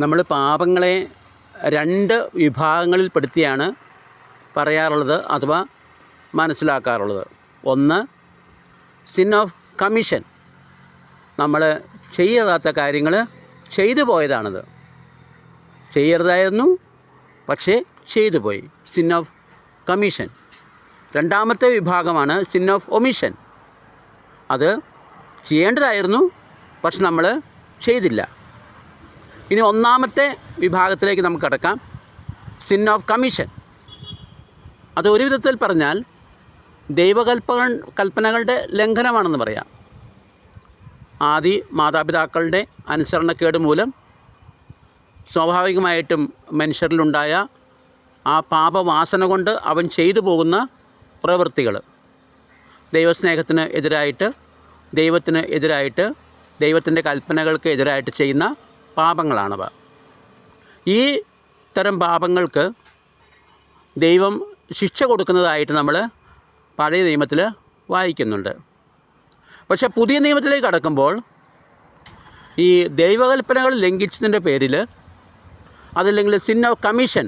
നമ്മൾ പാപങ്ങളെ രണ്ട് വിഭാഗങ്ങളിൽ പെടുത്തിയാണ് പറയാറുള്ളത് അഥവാ മനസ്സിലാക്കാറുള്ളത്. ഒന്ന് സിൻ ഓഫ് കമ്മീഷൻ നമ്മൾ ചെയ്യാത്ത കാര്യങ്ങൾ ചെയ്തു പോയതാണത്. ചെയ്യരുതായിരുന്നു പക്ഷേ ചെയ്തു പോയി. സിൻ ഓഫ് കമ്മീഷൻ രണ്ടാമത്തെ വിഭാഗമാണ് സിൻ ഓഫ് ഒമിഷൻ അത് ചെയ്യേണ്ടതായിരുന്നു പക്ഷെ നമ്മൾ ചെയ്തില്ല. ഇനി ഒന്നാമത്തെ വിഭാഗത്തിലേക്ക് നമുക്ക് കടക്കാം. സിൻ ഓഫ് കമ്മീഷൻ അത് ഒരു വിധത്തിൽ പറഞ്ഞാൽ ദൈവകൽപ്പ കൽപ്പനകളുടെ ലംഘനമാണെന്ന് പറയാം. ആദി മാതാപിതാക്കളുടെ അനുസരണക്കേട് മൂലം സ്വാഭാവികമായിട്ടും മനുഷ്യരിലുണ്ടായ ആ പാപവാസന കൊണ്ട് അവൻ ചെയ്തു പോകുന്ന പ്രവൃത്തികൾ. ദൈവസ്നേഹത്തിന് എതിരായിട്ട് ദൈവത്തിന് എതിരായിട്ട് ദൈവത്തിന്റെ കൽപ്പനകൾക്ക് എതിരായിട്ട് ചെയ്യുന്ന പാപങ്ങളാണവ. ഈ തരം പാപങ്ങൾക്ക് ദൈവം ശിക്ഷ കൊടുക്കുന്നതായിട്ട് നമ്മൾ പഴയ നിയമത്തിൽ വായിക്കുന്നുണ്ട്. പക്ഷേ പുതിയ നിയമത്തിലേക്ക് കടക്കുമ്പോൾ ഈ ദൈവകൽപ്പനകൾ ലംഘിച്ചതിന്റെ പേരിൽ അതല്ലെങ്കിൽ സിൻ ഓഫ് കമ്മീഷൻ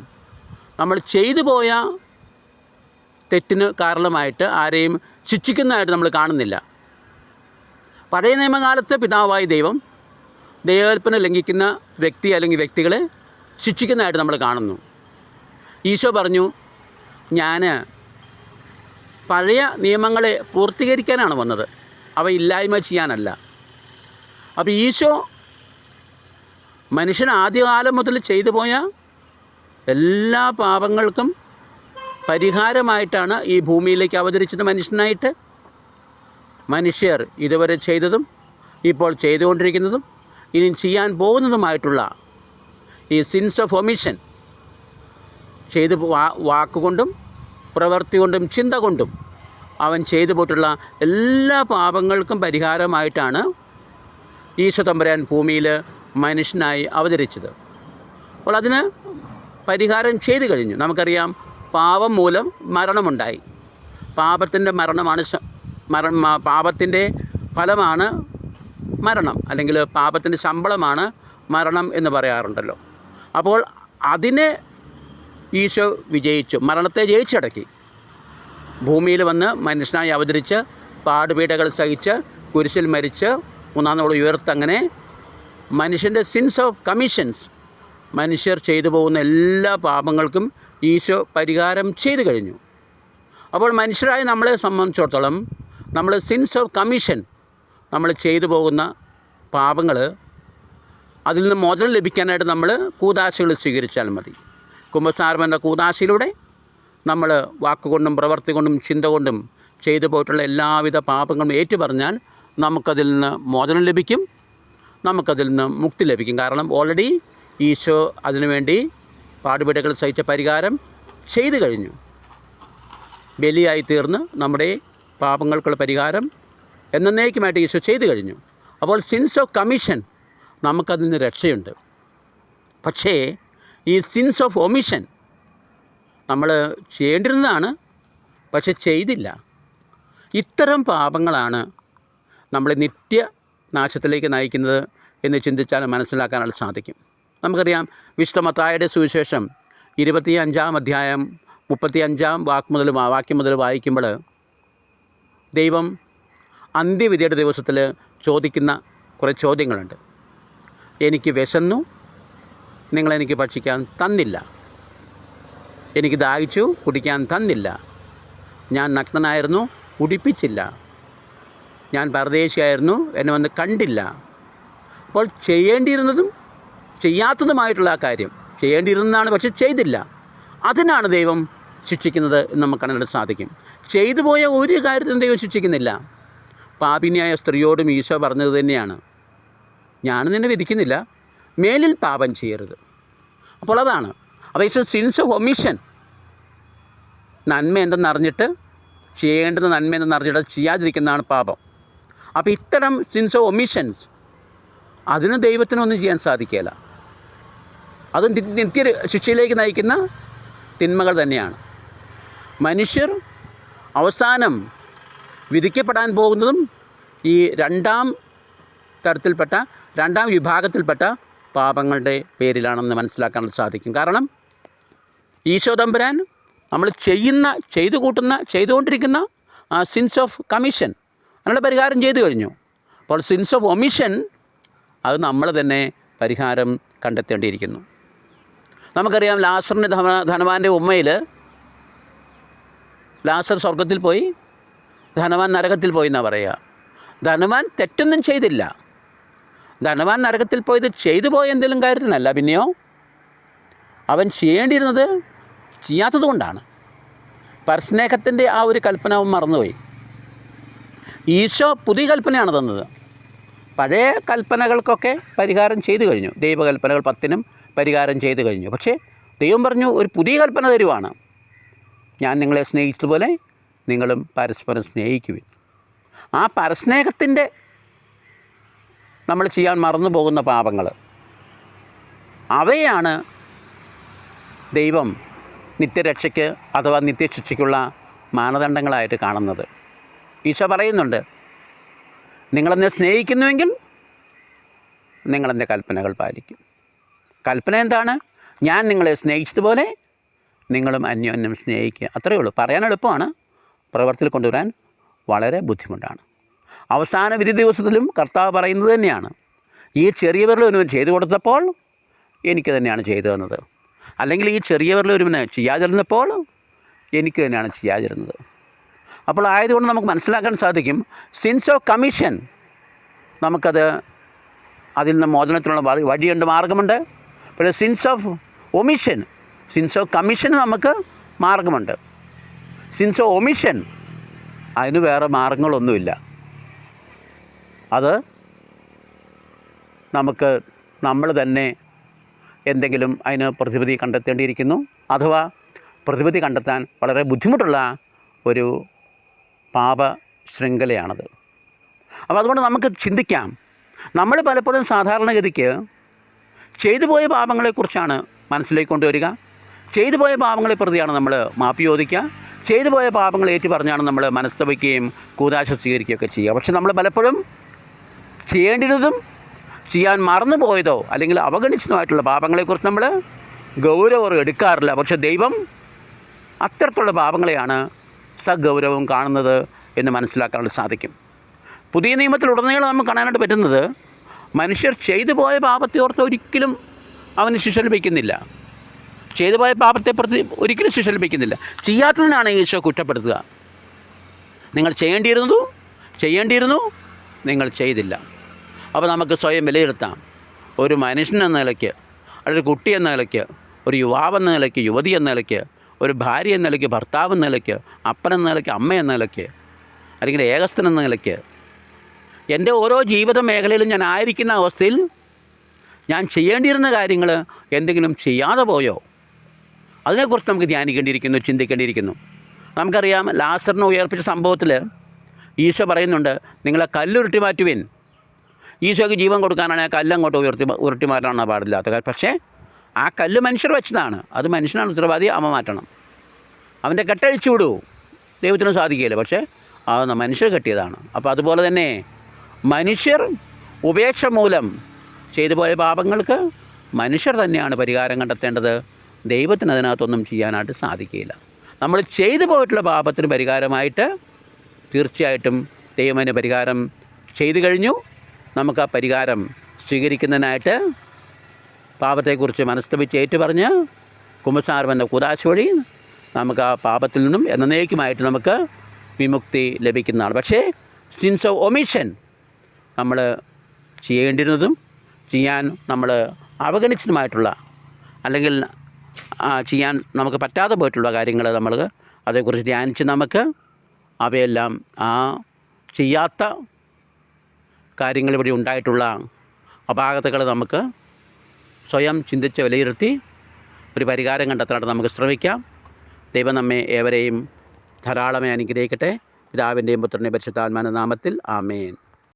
നമ്മൾ ചെയ്തു പോയ തെറ്റിന് കാരണമായിട്ട് ആരെയും ശിക്ഷിക്കുന്നതായിട്ട് നമ്മൾ കാണുന്നില്ല. പഴയ നിയമകാലത്ത് പിതാവായി ദൈവം ദൈവകൽപ്പന ലംഘിക്കുന്ന വ്യക്തി അല്ലെങ്കിൽ വ്യക്തികളെ ശിക്ഷിക്കുന്നതായിട്ട് നമ്മൾ കാണുന്നു. ഈശോ പറഞ്ഞു ഞാൻ പഴയ നിയമങ്ങളെ പൂർത്തീകരിക്കാനാണ് വന്നത്. അവ ഇല്ലായ്മ ചെയ്യാനല്ല. അപ്പോൾ ഈശോ മനുഷ്യൻ ആദ്യകാലം മുതൽ ചെയ്തു പോയ എല്ലാ പാപങ്ങൾക്കും പരിഹാരമായിട്ടാണ് ഈ ഭൂമിയിലേക്ക് അവതരിച്ചത് മനുഷ്യനായിട്ട്. മനുഷ്യർ ഇതുവരെ ചെയ്തതും ഇപ്പോൾ ചെയ്തുകൊണ്ടിരിക്കുന്നതും ഇനി ചെയ്യാൻ പോകുന്നതുമായിട്ടുള്ള ഈ സിൻസ് ഓഫ് ഒമിഷൻ ചെയ്ത് വാക്കുകൊണ്ടും പ്രവൃത്തി കൊണ്ടും ചിന്ത കൊണ്ടും അവൻ ചെയ്തു പോയിട്ടുള്ള എല്ലാ പാപങ്ങൾക്കും പരിഹാരമായിട്ടാണ് ഈശോ തമ്പുരാൻ ഭൂമിയിൽ മനുഷ്യനായി അവതരിച്ചത്. അപ്പോൾ അതിന് പരിഹാരം ചെയ്തു കഴിഞ്ഞു. നമുക്കറിയാം പാപം മൂലം മരണമുണ്ടായി. പാപത്തിന്റെ മരണമാണ് മര പാപത്തിന്റെ ഫലമാണ് മരണം അല്ലെങ്കിൽ പാപത്തിന്റെ ശമ്പളമാണ് മരണം എന്ന് പറയാറുണ്ടല്ലോ. അപ്പോൾ അതിനെ ഈശോ വിജയിച്ചു മരണത്തെ ജയിച്ചടക്കി. ഭൂമിയിൽ വന്ന് മനുഷ്യനായി അവതരിച്ച് പാടുപീടകൾ സഹിച്ച് കുരിശിൽ മരിച്ച് മൂന്നാം നാൾ ഉയർത്തങ്ങനെ മനുഷ്യന്റെ സിൻസ് ഓഫ് കമ്മീഷൻസ് മനുഷ്യർ ചെയ്തു പോകുന്ന എല്ലാ പാപങ്ങൾക്കും ഈശോ പരിഹാരം ചെയ്തു കഴിഞ്ഞു. അപ്പോൾ മനുഷ്യരായ നമ്മളെ സംബന്ധിച്ചിടത്തോളം നമ്മൾ സിൻസ് ഓഫ് കമ്മീഷൻ നമ്മൾ ചെയ്തു പോകുന്ന പാപങ്ങൾ അതിൽ നിന്ന് മോചനം ലഭിക്കാനായിട്ട് നമ്മൾ കൂതാശകൾ സ്വീകരിച്ചാൽ മതി. എന്ന കൂതാശയിലൂടെ നമ്മൾ വാക്കുകൊണ്ടും പ്രവൃത്തി കൊണ്ടും ചിന്ത കൊണ്ടും ചെയ്തു പോയിട്ടുള്ള എല്ലാവിധ പാപങ്ങളും ഏറ്റുപറഞ്ഞാൽ നമുക്കതിൽ നിന്ന് മോചനം ലഭിക്കും നമുക്കതിൽ നിന്ന് മുക്തി ലഭിക്കും. കാരണം ഓൾറെഡി ഈശോ അതിനുവേണ്ടി പാടുപെടുകൾ സഹിച്ച പരിഹാരം ചെയ്തു കഴിഞ്ഞു. ബലിയായി തീർന്ന് നമ്മുടെ പാപങ്ങൾക്കുള്ള പരിഹാരം എന്നേക്കുമായിട്ട് ഈശോ ചെയ്തു കഴിഞ്ഞു. അപ്പോൾ സിൻസ് ഓഫ് കമ്മീഷൻ നമുക്കതിൽ നിന്ന് രക്ഷയുണ്ട്. പക്ഷേ ഈ സിൻസ് ഓഫ് ഒമിഷൻ നമ്മൾ ചെയ്യേണ്ടിരുന്നതാണ് പക്ഷെ ചെയ്തില്ല. ഇത്തരം പാപങ്ങളാണ് നമ്മളെ നിത്യ നാശത്തിലേക്ക് നയിക്കുന്നത് എന്ന് ചിന്തിച്ചാൽ മനസ്സിലാക്കാനായിട്ട് സാധിക്കും. നമുക്കറിയാം വിശുദ്ധ മത്തായുടെ സുവിശേഷം ഇരുപത്തി അഞ്ചാം അധ്യായം മുപ്പത്തി അഞ്ചാം വാക്ക് മുതൽ വാക്യം മുതൽ വായിക്കുമ്പോൾ ദൈവം അന്ത്യവിധിയുടെ ദിവസത്തിൽ ചോദിക്കുന്ന കുറേ ചോദ്യങ്ങളുണ്ട്. എനിക്ക് വിശന്നു. നിങ്ങളെനിക്ക് ഭക്ഷിക്കാൻ തന്നില്ല. എനിക്ക് ദാഹിച്ചു കുടിക്കാൻ തന്നില്ല. ഞാൻ നഗ്നനായിരുന്നു കുടിപ്പിച്ചില്ല. ഞാൻ പരദേശിയായിരുന്നു എന്നെ വന്ന് കണ്ടില്ല. അപ്പോൾ ചെയ്യേണ്ടിയിരുന്നതും ചെയ്യാത്തതുമായിട്ടുള്ള ആ കാര്യം. ചെയ്യേണ്ടിയിരുന്നതാണ് പക്ഷെ ചെയ്തില്ല. അതിനാണ് ദൈവം ശിക്ഷിക്കുന്നത് എന്ന് നമുക്ക് കാണാനായിട്ട് സാധിക്കും. ചെയ്തു പോയ ഒരു കാര്യത്തിനും ദൈവം ശിക്ഷിക്കുന്നില്ല. പാപിനിയായ സ്ത്രീയോടും ഈശോ പറഞ്ഞത് തന്നെയാണ്. ഞാൻ നിന്നെ വിധിക്കുന്നില്ല. മേലിൽ പാപം ചെയ്യരുത്. അപ്പോൾ അതാണ്. അപ്പോൾ ഇറ്റ്സ് സിൻസ് ഓഫ് ഒമിഷൻ നന്മ എന്തെന്നറിഞ്ഞിട്ട് ചെയ്യേണ്ടത് നന്മ എന്തെന്നറിഞ്ഞിട്ട് ചെയ്യാതിരിക്കുന്നതാണ് പാപം. അപ്പോൾ ഇത്തരം സിൻസ് ഓഫ് ഒമിഷൻസ് അതിന് ദൈവത്തിനൊന്നും ചെയ്യാൻ സാധിക്കില്ല അത് നിത്യ ശിക്ഷയിലേക്ക് നയിക്കുന്ന തിന്മകൾ തന്നെയാണ്. മനുഷ്യർ അവസാനം വിധിക്കപ്പെടാൻ പോകുന്നതും ഈ രണ്ടാം തരത്തിൽപ്പെട്ട രണ്ടാം വിഭാഗത്തിൽപ്പെട്ട പാപങ്ങളുടെ പേരിലാണെന്ന് മനസ്സിലാക്കാൻ സാധിക്കും. കാരണം ഈശോ തമ്പുരാൻ നമ്മൾ ചെയ്യുന്ന ചെയ്തു കൂട്ടുന്ന ചെയ്തുകൊണ്ടിരിക്കുന്ന സിൻസ് ഓഫ് കമ്മീഷൻ അതിനുള്ള പരിഹാരം ചെയ്തു കഴിഞ്ഞു. അപ്പോൾ സിൻസ് ഓഫ് ഒമിഷൻ അത് നമ്മൾ തന്നെ പരിഹാരം കണ്ടെത്തേണ്ടിയിരിക്കുന്നു. നമുക്കറിയാം ലാസറിന്റെ ധന ധനവാന്റെ ഉമ്മയിൽ ലാസർ സ്വർഗത്തിൽ പോയി ധനവാൻ നരകത്തിൽ പോയി എന്നാണ് പറയുക ധനവാൻ തെറ്റൊന്നും ചെയ്തില്ല. ധനവാൻ നരകത്തിൽ പോയത് ചെയ്തു പോയ എന്തെങ്കിലും കാര്യത്തിനല്ല പിന്നെയോ? അവൻ ചെയ്യേണ്ടിയിരുന്നത് ചെയ്യാത്തത് കൊണ്ടാണ്. പരസ്നേഹത്തിന്റെ ആ ഒരു കൽപ്പന അവൻ മറന്നുപോയി. ഈശോ പുതിയ കൽപ്പനയാണ് തന്നത്. പഴയ കൽപ്പനകൾക്കൊക്കെ പരിഹാരം ചെയ്തു കഴിഞ്ഞു. ദൈവകൽപ്പനകൾ പത്തിനും പരിഹാരം ചെയ്തു കഴിഞ്ഞു. പക്ഷേ ദൈവം പറഞ്ഞു ഒരു പുതിയ കൽപ്പന തരുവാണ്. ഞാൻ നിങ്ങളെ സ്നേഹിച്ചതുപോലെ നിങ്ങളും പരസ്പരം സ്നേഹിക്കുവിൻ. ആ പരസ്നേഹത്തിന്റെ നമ്മൾ ചെയ്യാൻ മറന്നു പോകുന്ന പാപങ്ങൾ. അവയാണ് ദൈവം നിത്യരക്ഷയ്ക്ക് അഥവാ നിത്യശിക്ഷയ്ക്കുള്ള മാനദണ്ഡങ്ങളായിട്ട് കാണുന്നത്. ഈശോ പറയുന്നുണ്ട് നിങ്ങളെന്നെ സ്നേഹിക്കുന്നുവെങ്കിൽ നിങ്ങളെന്റെ കൽപ്പനകൾ പാലിക്കും. കൽപ്പന എന്താണ്? ഞാൻ നിങ്ങളെ സ്നേഹിച്ചതുപോലെ നിങ്ങളും അന്യോന്യം സ്നേഹിക്കുക. അത്രയേ ഉള്ളൂ. പറയാൻ എളുപ്പമാണ്. പ്രവർത്തിയിൽ കൊണ്ടുവരാൻ വളരെ ബുദ്ധിമുട്ടാണ്. അവസാന വിധി ദിവസത്തിലും കർത്താവ് പറയുന്നത് തന്നെയാണ്. ഈ ചെറിയവരിൽ ഒരുവൻ ചെയ്തു കൊടുത്തപ്പോൾ എനിക്ക് തന്നെയാണ് ചെയ്തു തന്നത്. അല്ലെങ്കിൽ ഈ ചെറിയവരിൽ വിരൽ ഒരുവന് ചെയ്യാതിരുന്നപ്പോൾ എനിക്ക് തന്നെയാണ് ചെയ്യാതിരുന്നത്. അപ്പോൾ ആയതുകൊണ്ട് നമുക്ക് മനസ്സിലാക്കാൻ സാധിക്കും സിൻസ് ഓഫ് കമ്മീഷൻ നമുക്കത് അതിൽ നിന്ന് മോചനത്തിനുള്ള വഴി- വഴിയുണ്ട് മാർഗമുണ്ട്. പക്ഷേ sins of omission sins of commission നമുക്ക് മാർഗമുണ്ട്. സിൻസ് ഒമിഷൻ അതിന് വേറെ മാർഗങ്ങളൊന്നുമില്ല. അത് നമുക്ക് നമ്മൾ തന്നെ എന്തെങ്കിലും അതിന് പ്രതിവിധി കണ്ടെത്തേണ്ടിയിരിക്കുന്നു. അഥവാ പ്രതിവിധി കണ്ടെത്താൻ വളരെ ബുദ്ധിമുട്ടുള്ള ഒരു പാപ ശൃംഖലയാണത്. അപ്പോൾ അതുകൊണ്ട് നമുക്ക് ചിന്തിക്കാം. നമ്മൾ പലപ്പോഴും സാധാരണഗതിക്ക് ചെയ്തു പോയ പാപങ്ങളെക്കുറിച്ചാണ് മനസ്സിലേക്ക് കൊണ്ടുവരിക. ചെയ്തു പോയ പാപങ്ങളെ പ്രതിയാണ് നമ്മൾ മാപ്പി ചോദിക്കുക. ചെയ്തു പോയ പാപങ്ങൾ ഏറ്റു പറഞ്ഞാണ് നമ്മൾ മനസ്തപിക്കുകയും കൂതാശ സ്വീകരിക്കുകയൊക്കെ ചെയ്യുക. പക്ഷെ നമ്മൾ പലപ്പോഴും ചെയ്യേണ്ടിരുന്നതും ചെയ്യാൻ മറന്നു പോയതോ അല്ലെങ്കിൽ അവഗണിച്ചതുമായിട്ടുള്ള പാപങ്ങളെക്കുറിച്ച് നമ്മൾ ഗൗരവം എടുക്കാറില്ല. പക്ഷെ ദൈവം അത്തരത്തിലുള്ള പാപങ്ങളെയാണ് സഗൗരവം കാണുന്നത് എന്ന് മനസ്സിലാക്കാനായിട്ട് സാധിക്കും. പുതിയ നിയമത്തിലുടനീളം നമുക്ക് കാണാനായിട്ട് പറ്റുന്നത് മനുഷ്യർ ചെയ്തു പോയ പാപത്തെ ഓർത്ത് ഒരിക്കലും അവന് ശിക്ഷ ലഭിക്കുന്നില്ല. ചെയ്തു പോയ പ്രതി ഒരിക്കലും ശിക്ഷ ലഭിക്കുന്നില്ല ചെയ്യാത്തതിനാണ് ഈശോ കുറ്റപ്പെടുത്തുക. നിങ്ങൾ ചെയ്യേണ്ടിയിരുന്നു ചെയ്യേണ്ടിയിരുന്നു നിങ്ങൾ ചെയ്തില്ല. അപ്പോൾ നമുക്ക് സ്വയം വിലയിരുത്താം. ഒരു മനുഷ്യൻ എന്ന നിലയ്ക്ക് ഒരു കുട്ടി എന്ന നിലയ്ക്ക് ഒരു യുവാവ് എന്ന നിലയ്ക്ക് യുവതി എന്ന നിലയ്ക്ക് ഒരു ഭാര്യ എന്ന നിലയ്ക്ക് ഭർത്താവ് എന്ന നിലയ്ക്ക് അപ്പൻ എന്ന നിലയ്ക്ക് അമ്മ എന്ന നിലയ്ക്ക് അല്ലെങ്കിൽ ഏകസ്ഥൻ എന്ന നിലയ്ക്ക് എന്റെ ഓരോ ജീവിത മേഖലയിലും ഞാൻ ആയിരിക്കുന്ന അവസ്ഥയിൽ ഞാൻ ചെയ്യേണ്ടിയിരുന്ന കാര്യങ്ങൾ എന്തെങ്കിലും ചെയ്യാതെ പോയോ? അതിനെക്കുറിച്ച് നമുക്ക് ധ്യാനിക്കേണ്ടിയിരിക്കുന്നു ചിന്തിക്കേണ്ടിയിരിക്കുന്നു. നമുക്കറിയാം ലാസറിനെ ഉയർപ്പിച്ച സംഭവത്തിൽ ഈശോ പറയുന്നുണ്ട് നിങ്ങളെ കല്ലുരുട്ടി മാറ്റുവിൻ. ഈശോയ്ക്ക് ജീവൻ കൊടുക്കാനാണ് ആ കല്ല് അങ്ങോട്ട് ഉയർത്തി ഉരുട്ടി മാറ്റാനാണ് പാടില്ലാത്ത പക്ഷേ ആ കല്ല് മനുഷ്യർ വെച്ചതാണ്. അത് മനുഷ്യനാണ് ഉത്തരവാദി അമ്മ മാറ്റണം. അവന്റെ കെട്ടഴിച്ചു വിടൂ. ദൈവത്തിന് സാധിക്കില്ല പക്ഷേ അത് മനുഷ്യർ കെട്ടിയതാണ്. അപ്പോൾ അതുപോലെ തന്നെ മനുഷ്യർ ഉപേക്ഷ മൂലം ചെയ്തു പോയ പാപങ്ങൾക്ക് മനുഷ്യർ തന്നെയാണ് പരിഹാരം കണ്ടെത്തേണ്ടത്. ദൈവത്തിന് അതിനകത്തൊന്നും ചെയ്യാനായിട്ട് സാധിക്കില്ല നമ്മൾ ചെയ്തു പോയിട്ടുള്ള പാപത്തിന് പരിഹാരമായിട്ട് തീർച്ചയായിട്ടും ദൈവം പരിഹാരം ചെയ്തു കഴിഞ്ഞു. നമുക്ക് ആ പരിഹാരം സ്വീകരിക്കുന്നതിനായിട്ട് പാപത്തെക്കുറിച്ച് മനസ്തപിച്ച് ഏറ്റുപറഞ്ഞ് കുമ്പസാരം എന്ന കുതാശ വഴി നമുക്ക് ആ പാപത്തിൽ നിന്നും എന്നേക്കുമായിട്ട് നമുക്ക് വിമുക്തി ലഭിക്കുന്നതാണ് പക്ഷേ സിൻസ് ഓഫ് ഒമിഷൻ നമ്മൾ ചെയ്യേണ്ടിരുന്നതും ചെയ്യാൻ നമ്മൾ അവഗണിച്ചതുമായിട്ടുള്ള അല്ലെങ്കിൽ ചെയ്യാൻ നമുക്ക് പറ്റാതെ പോയിട്ടുള്ള കാര്യങ്ങൾ നമ്മൾ അതേക്കുറിച്ച് ധ്യാനിച്ച് നമുക്ക് അവയെല്ലാം ആ ചെയ്യാത്ത കാര്യങ്ങൾ ഇവിടെ ഉണ്ടായിട്ടുള്ള അപാകതകൾ നമുക്ക് സ്വയം ചിന്തിച്ച് വിലയിരുത്തി ഒരു പരിഹാരം കണ്ടെത്താനായിട്ട് നമുക്ക് ശ്രമിക്കാം. ദൈവം നമ്മെ ഏവരെയും ധാരാളമായി അനുഗ്രഹിക്കട്ടെ. പിതാവിന്റെയും പുത്രന്റെയും പരിശുദ്ധാത്മാന നാമത്തിൽ ആമേൻ.